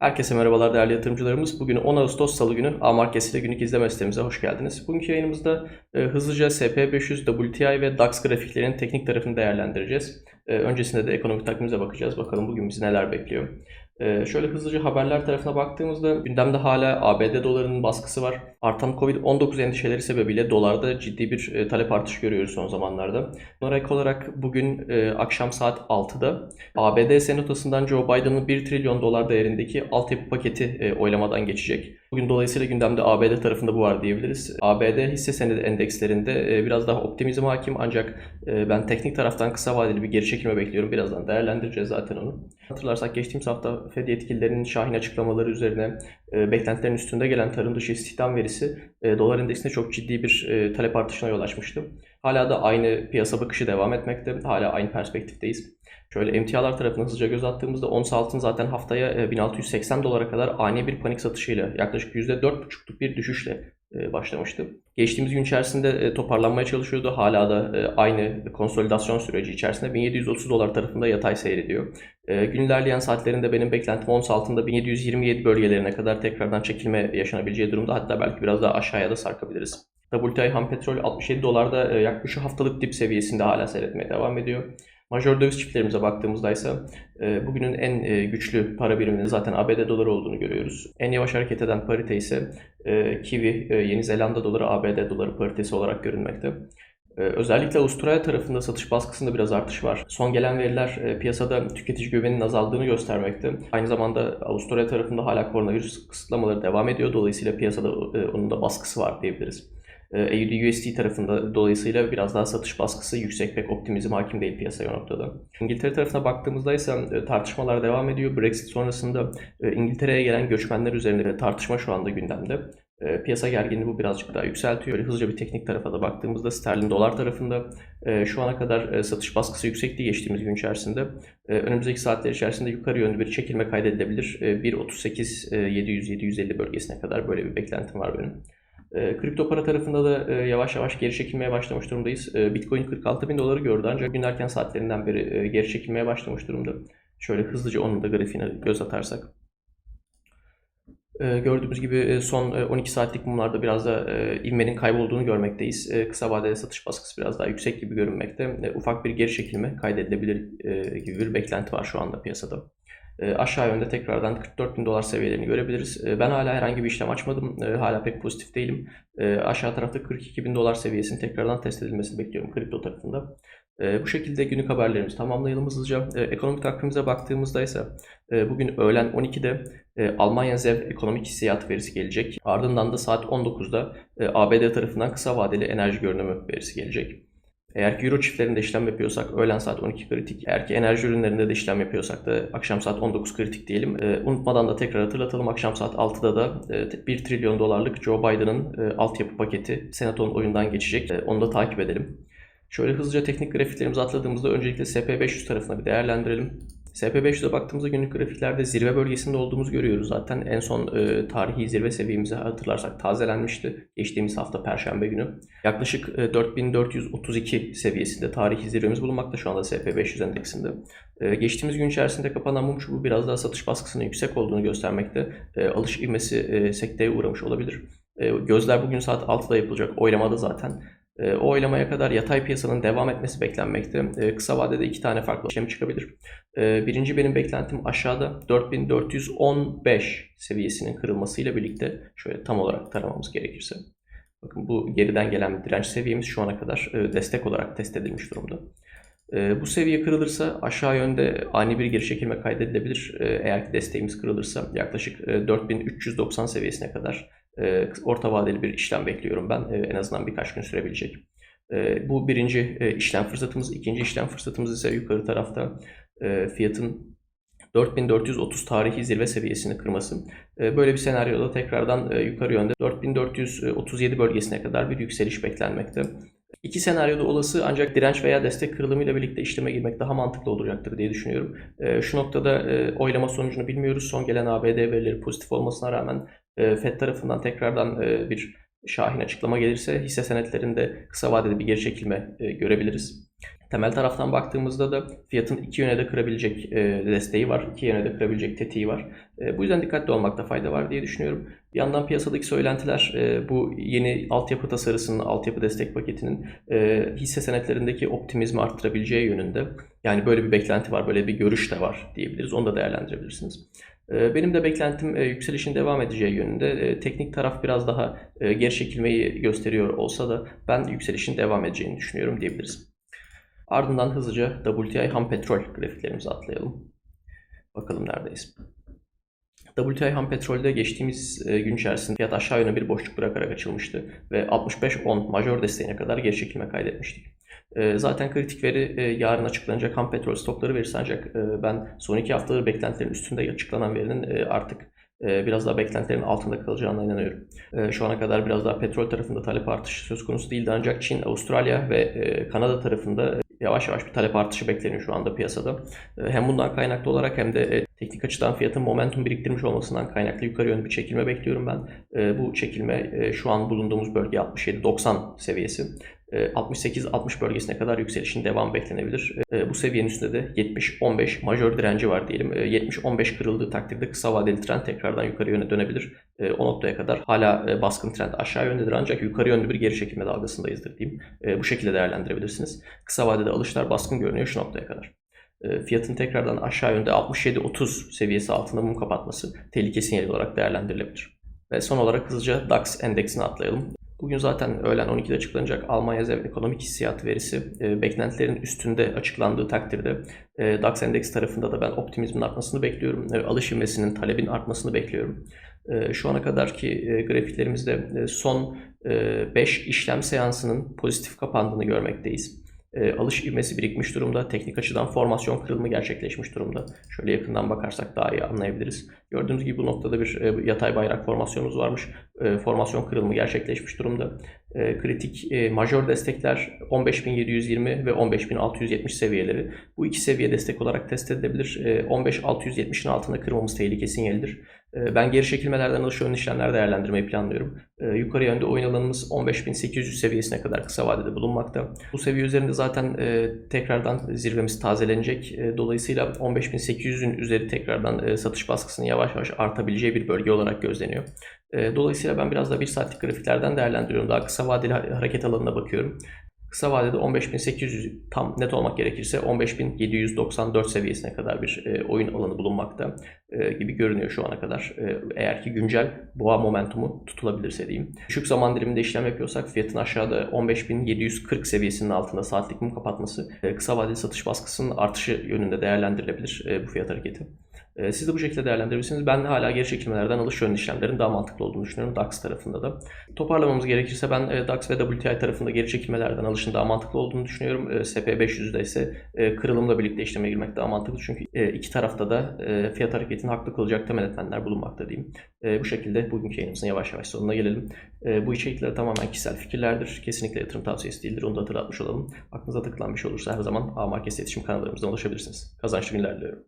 Herkese merhabalar değerli yatırımcılarımız. Bugün 10 Ağustos Salı günü A Markets ile günlük izleme sitemize hoş geldiniz. Bugünkü yayınımızda e, hızlıca SP500, WTI ve DAX grafiklerinin teknik tarafını değerlendireceğiz. E, öncesinde de ekonomik takvimimize bakacağız. Bakalım bugün bizi neler bekliyor. E, şöyle hızlıca haberler tarafına baktığımızda gündemde hala ABD dolarının baskısı var. Artan Covid-19 endişeleri sebebiyle dolarda ciddi bir e, talep artışı görüyoruz son zamanlarda. Buna olarak bugün e, akşam saat 6'da ABD Senatosu'ndan Joe Biden'ın 1 trilyon dolar değerindeki altyapı paketi e, oylamadan geçecek. Bugün dolayısıyla gündemde ABD tarafında bu var diyebiliriz. ABD hisse senedi endekslerinde e, biraz daha optimizm hakim ancak e, ben teknik taraftan kısa vadeli bir geri çekilme bekliyorum. Birazdan değerlendireceğiz zaten onu. Hatırlarsak geçtiğimiz hafta Fed yetkililerinin Şahin açıklamaları üzerine e, beklentilerin üstünde gelen tarım dışı istihdam verisi dolar endeksinde çok ciddi bir talep artışına yol açmıştı. Hala da aynı piyasa bakışı devam etmekte. Hala aynı perspektifteyiz. Şöyle emtialar tarafına hızlıca göz attığımızda ons altın zaten haftaya e, 1680 dolara kadar ani bir panik satışıyla yaklaşık %4,5'luk bir düşüşle e, başlamıştı. Geçtiğimiz gün içerisinde e, toparlanmaya çalışıyordu. Hala da e, aynı konsolidasyon süreci içerisinde 1730 dolar tarafında yatay seyrediyor. Gün ilerleyen saatlerinde benim beklentim ons altında 1727 bölgelerine kadar tekrardan çekilme yaşanabileceği durumda. Hatta belki biraz daha aşağıya da sarkabiliriz. WTI ham petrol 67 dolarda yaklaşık haftalık dip seviyesinde hala seyretmeye devam ediyor. Majör döviz çiftlerimize baktığımızda ise e, bugünün en e, güçlü para biriminin zaten ABD doları olduğunu görüyoruz. En yavaş hareket eden parite ise e, Kiwi Yeni Zelanda doları ABD doları paritesi olarak görünmekte. Özellikle Avustralya tarafında satış baskısında biraz artış var. Son gelen veriler piyasada tüketici güveninin azaldığını göstermekte. Aynı zamanda Avustralya tarafında hala koronavirüs kısıtlamaları devam ediyor. Dolayısıyla piyasada onun da baskısı var diyebiliriz. AUD USD tarafında dolayısıyla biraz daha satış baskısı yüksek pek optimizm hakim değil piyasaya o noktada. İngiltere tarafına baktığımızda ise e, tartışmalar devam ediyor. Brexit sonrasında e, İngiltere'ye gelen göçmenler üzerinde tartışma şu anda gündemde. E, piyasa gerginliği bu birazcık daha yükseltiyor. Böyle hızlıca bir teknik tarafa da baktığımızda sterlin dolar tarafında şu ana kadar satış baskısı yüksekti geçtiğimiz gün içerisinde. Önümüzdeki saatler içerisinde yukarı yönlü bir çekilme kaydedilebilir. 1.38 700-750 bölgesine kadar böyle bir beklentim var benim. E, kripto para tarafında da e, yavaş yavaş geri çekilmeye başlamış durumdayız. E, Bitcoin 46 bin doları gördü ancak gün erken saatlerinden beri e, geri çekilmeye başlamış durumda. Şöyle hızlıca onun da grafiğine göz atarsak. E, gördüğümüz gibi e, son e, 12 saatlik mumlarda biraz da e, kaybolduğunu görmekteyiz. Kısa vadeli satış baskısı biraz daha yüksek gibi görünmekte. Ufak bir geri çekilme kaydedilebilir gibi bir beklenti var şu anda piyasada. E, aşağı yönde tekrardan 44 bin dolar seviyelerini görebiliriz. E, ben hala herhangi bir işlem açmadım. E, hala pek pozitif değilim. Aşağı tarafta 42 bin dolar seviyesinin tekrardan test edilmesini bekliyorum kripto tarafında. Bu şekilde günlük haberlerimizi tamamlayalım hızlıca. Ekonomik takvimimize baktığımızda ise bugün öğlen 12'de Almanya ZEV ekonomik hissiyat verisi gelecek. Ardından da saat 19'da ABD tarafından kısa vadeli enerji görünümü verisi gelecek. Eğer ki Euro çiftlerinde işlem yapıyorsak öğlen saat 12 kritik. Eğer ki enerji ürünlerinde de işlem yapıyorsak da akşam saat 19 kritik diyelim. E, unutmadan da tekrar hatırlatalım. Akşam saat 6'da da e, 1 trilyon dolarlık Joe Biden'ın e, altyapı paketi Senato'nun oyundan geçecek. E, onu da takip edelim. Şöyle hızlıca teknik grafiklerimizi atladığımızda öncelikle SP500 tarafına bir değerlendirelim. SP500'e baktığımızda günlük grafiklerde zirve bölgesinde olduğumuzu görüyoruz zaten. En son e, tarihi zirve seviyemizi hatırlarsak tazelenmişti geçtiğimiz hafta Perşembe günü. Yaklaşık e, 4432 seviyesinde tarihi zirvemiz bulunmakta şu anda SP500 endeksinde. E, geçtiğimiz gün içerisinde kapanan mum çubuğu biraz daha satış baskısının yüksek olduğunu göstermekte. E, alış ivmesi e, sekteye uğramış olabilir. E, gözler bugün saat 6'da yapılacak oylamada zaten. E, o oylamaya kadar yatay piyasanın devam etmesi beklenmekte. E, kısa vadede iki tane farklı işlem çıkabilir. E, birinci benim beklentim aşağıda 4415 seviyesinin kırılmasıyla birlikte şöyle tam olarak taramamız gerekirse. Bakın bu geriden gelen direnç seviyemiz şu ana kadar destek olarak test edilmiş durumda. Bu seviye kırılırsa aşağı yönde ani bir geri çekilme kaydedilebilir. Eğer ki desteğimiz kırılırsa yaklaşık 4390 seviyesine kadar e, orta vadeli bir işlem bekliyorum ben. E, en azından birkaç gün sürebilecek. E, bu birinci işlem fırsatımız. ikinci işlem fırsatımız ise yukarı tarafta fiyatın 4430 tarihi zirve seviyesini kırması. Böyle bir senaryoda tekrardan yukarı yönde 4437 bölgesine kadar bir yükseliş beklenmekte. İki senaryoda olası ancak direnç veya destek kırılımıyla birlikte işleme girmek daha mantıklı olacaktır diye düşünüyorum. Şu noktada oylama sonucunu bilmiyoruz. Son gelen ABD verileri pozitif olmasına rağmen e, FED tarafından tekrardan e, bir şahin açıklama gelirse hisse senetlerinde kısa vadede bir geri çekilme e, görebiliriz. Temel taraftan baktığımızda da fiyatın iki yöne de kırabilecek e, desteği var. iki yöne de kırabilecek tetiği var. Bu yüzden dikkatli olmakta fayda var diye düşünüyorum. Bir yandan piyasadaki söylentiler bu yeni altyapı tasarısının, altyapı destek paketinin hisse senetlerindeki optimizmi arttırabileceği yönünde. Yani böyle bir beklenti var, böyle bir görüş de var diyebiliriz. Onu da değerlendirebilirsiniz. E, Benim de beklentim e, yükselişin devam edeceği yönünde. E, Teknik taraf biraz daha e, geri çekilmeyi gösteriyor olsa da ben yükselişin devam edeceğini düşünüyorum diyebiliriz. Ardından hızlıca WTI ham petrol grafiklerimize atlayalım. Bakalım neredeyiz. WTI ham petrolde geçtiğimiz gün içerisinde fiyat aşağı yöne bir boşluk bırakarak açılmıştı ve 65-10 majör desteğine kadar geri çekilme kaydetmiştik. E, Zaten kritik veri e, yarın açıklanacak ham petrol stokları verisi ancak e, ben son iki haftadır beklentilerin üstünde açıklanan verinin e, artık e, biraz daha beklentilerin altında kalacağına inanıyorum. E, Şu ana kadar biraz daha petrol tarafında talep artışı söz konusu değildi ancak Çin, Avustralya ve Kanada tarafında yavaş yavaş bir talep artışı bekleniyor şu anda piyasada. Hem bundan kaynaklı olarak hem de teknik açıdan fiyatın momentum biriktirmiş olmasından kaynaklı yukarı yönlü bir çekilme bekliyorum ben. Bu çekilme şu an bulunduğumuz bölge 67-90 seviyesi. E, 68-60 bölgesine kadar yükselişin devam beklenebilir. E, Bu seviyenin üstünde de 70-15 majör direnci var diyelim. E, 70-15 kırıldığı takdirde kısa vadeli trend tekrardan yukarı yöne dönebilir. O noktaya kadar hala e, baskın trend aşağı yöndedir ancak yukarı yönlü bir geri çekilme dalgasındayızdır diyeyim. E, Bu şekilde değerlendirebilirsiniz. Kısa vadede alışlar baskın görünüyor şu noktaya kadar. Fiyatın tekrardan aşağı yönde 67-30 seviyesi altında mum kapatması tehlike sinyali olarak değerlendirilebilir. Ve son olarak hızlıca DAX endeksine atlayalım. Bugün zaten öğlen 12'de açıklanacak Almanya Zev ekonomik hissiyat verisi e, beklentilerin üstünde açıklandığı takdirde e, DAX endeks tarafında da ben optimizmin artmasını bekliyorum. E, alış ivmesinin, talebin artmasını bekliyorum. E, şu ana kadarki e, grafiklerimizde e, son 5 işlem seansının pozitif kapandığını görmekteyiz. E, alış ivmesi birikmiş durumda. Teknik açıdan formasyon kırılımı gerçekleşmiş durumda. Şöyle yakından bakarsak daha iyi anlayabiliriz. Gördüğünüz gibi bu noktada bir e, yatay bayrak formasyonumuz varmış. E, formasyon kırılımı gerçekleşmiş durumda. E, kritik e, majör destekler 15.720 ve 15.670 seviyeleri. Bu iki seviye destek olarak test edilebilir. E, 15.670'in altında kırmamız tehlike sinyalidir. E, ben geri çekilmelerden alış yönlü işlemler değerlendirmeyi planlıyorum. Yukarı yönde oyun alanımız 15.800 seviyesine kadar kısa vadede bulunmakta. Bu seviye üzerinde zaten tekrardan zirvemiz tazelenecek. Dolayısıyla 15.800'ün üzeri tekrardan satış baskısının yavaş yavaş artabileceği bir bölge olarak gözleniyor. E, dolayısıyla ben biraz da bir saatlik grafiklerden değerlendiriyorum. Daha kısa vadeli hareket alanına bakıyorum. Kısa vadede 15.800 tam net olmak gerekirse 15.794 seviyesine kadar bir e, oyun alanı bulunmakta e, gibi görünüyor şu ana kadar. E, eğer ki güncel boğa momentumu tutulabilirse diyeyim. Düşük zaman diliminde işlem yapıyorsak fiyatın aşağıda 15.740 seviyesinin altında saatlik mum kapatması kısa vadeli satış baskısının artışı yönünde değerlendirilebilir bu fiyat hareketi. E, Siz de bu şekilde değerlendirebilirsiniz. Ben hala geri çekilmelerden alış yönlü işlemlerin daha mantıklı olduğunu düşünüyorum DAX tarafında da. Toparlamamız gerekirse ben e, DAX ve WTI tarafında geri çekilmelerden alışın daha mantıklı olduğunu düşünüyorum. E, SP500'de ise e, kırılımla birlikte işleme girmek daha mantıklı. Çünkü iki tarafta da fiyat hareketini haklı kılacak temel etmenler bulunmakta diyeyim. Bu şekilde bugünkü yayınımızın yavaş yavaş sonuna gelelim. Bu içerikler tamamen kişisel fikirlerdir. Kesinlikle yatırım tavsiyesi değildir. Onu da hatırlatmış olalım. Aklınıza takılan bir şey olursa her zaman A Markets iletişim kanallarımızdan ulaşabilirsiniz. Kazançlı günler diliyorum.